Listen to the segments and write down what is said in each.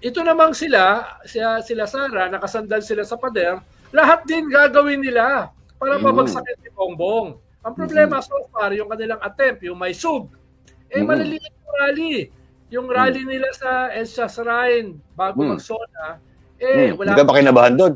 ito namang sila, sila, sila Sara, nakasandal sila sa pader, lahat din gagawin nila para Mm. mabagsakin si Bongbong. Ang problema so far, yung kanilang attempt, yung may sub, eh Mm. maliliit yung rally. Yung rally nila sa Elsa Shrine bago Mm. mag-SONA, eh Hmm, wala, Hindi ba kinabahan doon?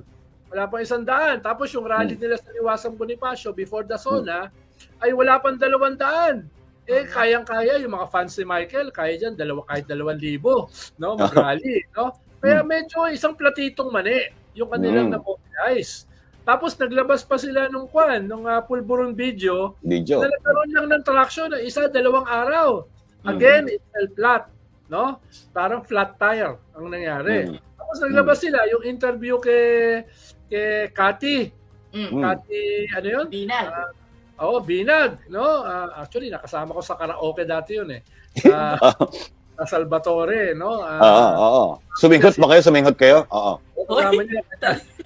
wala pang isang daan. Tapos yung rally nila sa Liwasang Bonifacio before the SONA, ay wala pang dalawang daan. Eh, kayang-kaya yung mga fans ni Michael, kaya dyan, dalawa, kahit dalawang libo, no, mag-rally, no? Kaya medyo isang platitong mani yung kanilang Mm. na-mobilize. Tapos naglabas pa sila nung kwan, nung uh, pulburon video, Video. na nagkaroon lang ng traction na isa, dalawang araw. Mm. Again, it fell flat, no? Parang flat tire ang nangyari. Mm. Tapos naglabas sila yung interview kay kay Cathy. Mm. Mm. Cathy, ano yun? Binag. Oo, Binag, no? Ah, actually, nakasama ko sa karaoke dati yun eh. Sa, sa Salvatore, no? Ah, Oo, oo. Suminghot ba kayo? Suminghot kayo? Oo. Kasama niya,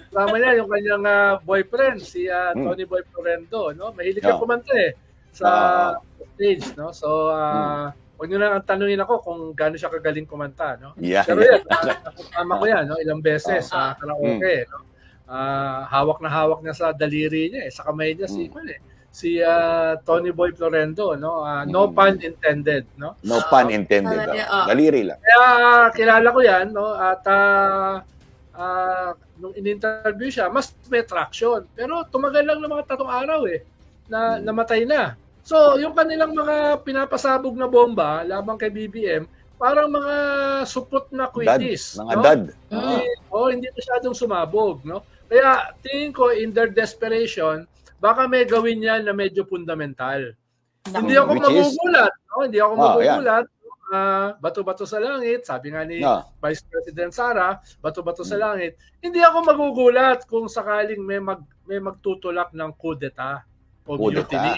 kasama niya yung kanyang ah, boyfriend, si Hmm. Tony Boy Florendo, no? Mahilig Yeah. kumanta eh sa stage, no? So, ah, Hmm. huwag niyo lang ang tanungin ako kung gaano siya kagaling kumanta, no? Yeah. Pero yan, ah, nakasama ko yan, no? Ilang beses sa Ah. karaoke, no? Ah, hawak na hawak niya sa daliri niya, eh, sa kamay niya si, Mm. Kwan, eh, si ah, Tony Boy Florendo, no? Ah, no Mm. pun intended, no? No pun intended. Talaga, daw. ah. Daliri lang. Kaya kilala ko yan, no? At ah, ah, nung in-interview siya, mas may traction. Pero tumagal lang ng mga tatong araw eh, na Hmm. namatay na. So, yung kanilang mga pinapasabog na bomba labang kay BBM, parang mga supot na quitis. Mga no? dad. Hindi, oh, hindi masyadong sumabog, no? Kaya tingin ko in their desperation, baka may gawin yan na medyo fundamental. Hindi ako Which is? magugulat, no? Hindi ako Ah, magugulat. Ah, bato-bato sa langit, sabi nga ni Ah. Vice President Sara, bato-bato sa Hmm. langit. Hindi ako magugulat kung sakaling may mag may magtutulak ng kudeta o Kudeta. mutiny.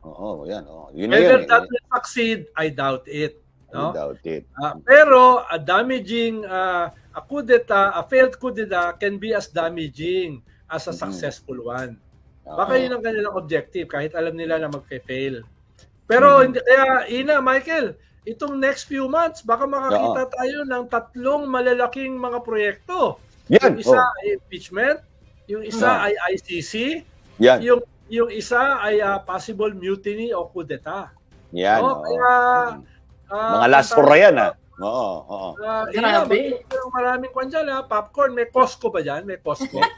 Oo, yan. Oo. Yun Whether yun. that will succeed, I doubt it. No? Without it. Ah, pero a damaging ah, a kudeta, a failed kudeta can be as damaging as a Mhm. successful one. Oo. Baka yun ang kanilang objective kahit alam nila na magfe-fail. Pero Mhm. hindi kaya Ina, Michael, itong next few months baka makakita tayo ng tatlong malalaking mga proyekto. Yan. Yung isa Oh. ay impeachment, yung isa Ah. ay ICC, Yan. yung yung isa ay ah, possible mutiny o kudeta. Yan. Oh, oo. kaya. Ah, Mga last for yan, ah. Oo, oo. Ah, Grabe. Mag- maraming kwan dyan, ha? Popcorn, may Costco ba dyan? May Costco.